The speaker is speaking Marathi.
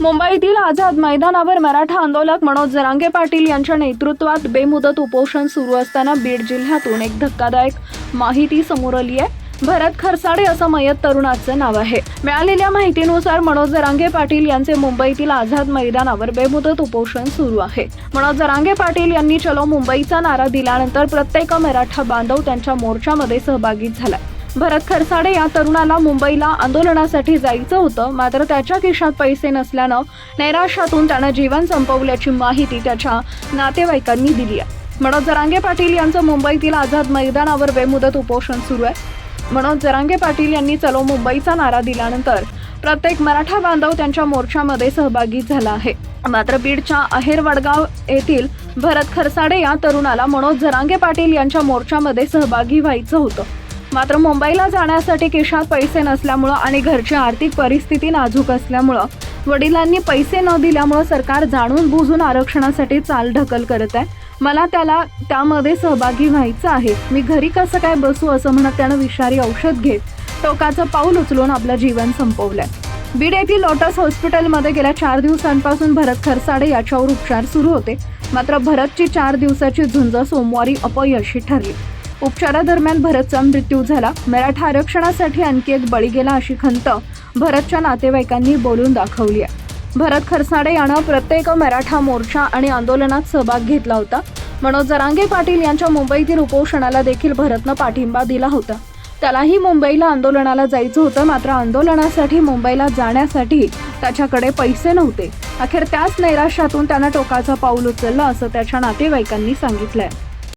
मुंबईतील आझाद मैदानावर मराठा आंदोलक मनोज जरांगे पाटील यांच्या नेतृत्वात बेमुदत उपोषण सुरू असताना बीड जिल्ह्यातून एक धक्कादायक माहिती समोर आली आहे. भरत खरसाडे असं मयत तरुणाचं नाव आहे. मिळालेल्या माहितीनुसार मनोज जरांगे पाटील यांचे मुंबईतील आझाद मैदानावर बेमुदत उपोषण सुरू आहे. मनोज जरांगे पाटील यांनी चलो मुंबईचा नारा दिल्यानंतर प्रत्येक मराठा बांधव त्यांच्या मोर्चामध्ये सहभागी झाला. भरत खरसाडे या तरुणाला मुंबईला आंदोलनासाठी जायचं होतं मात्र त्याच्या खिशात पैसे नसल्यानं नैराश्यातून त्यानं जीवन संपवल्याची माहिती त्याच्या नातेवाईकांनी दिली आहे. मनोज जरांगे पाटील यांचं मुंबईतील आझाद मैदानावर बेमुदत उपोषण सुरू आहे. मनोज जरांगे पाटील यांनी चलो मुंबईचा नारा दिल्यानंतर प्रत्येक मराठा बांधव त्यांच्या मोर्चामध्ये सहभागी झाला आहे. मात्र बीडच्या अहेर वडगाव येथील भरत खरसाडे या तरुणाला मनोज जरांगे पाटील यांच्या मोर्चामध्ये सहभागी व्हायचं होतं. मात्र मुंबईला जाण्यासाठी खिशात पैसे नसल्यामुळं आणि घरची आर्थिक परिस्थिती नाजूक असल्यामुळं वडिलांनी पैसे न दिल्यामुळं सरकार जाणून बुजून आरक्षणासाठी चाल ढकल करत आहे. मला त्याला त्यामध्ये सहभागी व्हायचं आहे. मी घरी कसं काय बसू असं म्हणत त्यानं विषारी औषध घेत टोकाचं पाऊल उचलून आपलं जीवन संपवलंय. बीड येथील लोटस हॉस्पिटलमध्ये गेल्या चार दिवसांपासून भरत खरसाडे याच्यावर उपचार सुरू होते. मात्र भरतची चार दिवसाची झुंज सोमवारी अपयशी ठरली. उपचारादरम्यान भरतचा मृत्यू झाला. मराठा आरक्षणासाठी आणखी एक बळी गेला अशी खंत भरतच्या नातेवाईकांनी बोलून दाखवली आहे. भरत खरसाडे यानं प्रत्येक मराठा मोर्चा आणि आंदोलनात सहभाग घेतला होता. मनोज जरांगे पाटील यांच्या मुंबईतील उपोषणाला देखील भरतनं पाठिंबा दिला होता. त्यालाही मुंबईला आंदोलनाला जायचं होतं मात्र आंदोलनासाठी मुंबईला जाण्यासाठी त्याच्याकडे पैसे नव्हते. अखेर त्याच नैराश्यातून त्यानं टोकाचं पाऊल उचललं असं त्याच्या नातेवाईकांनी सांगितलंय.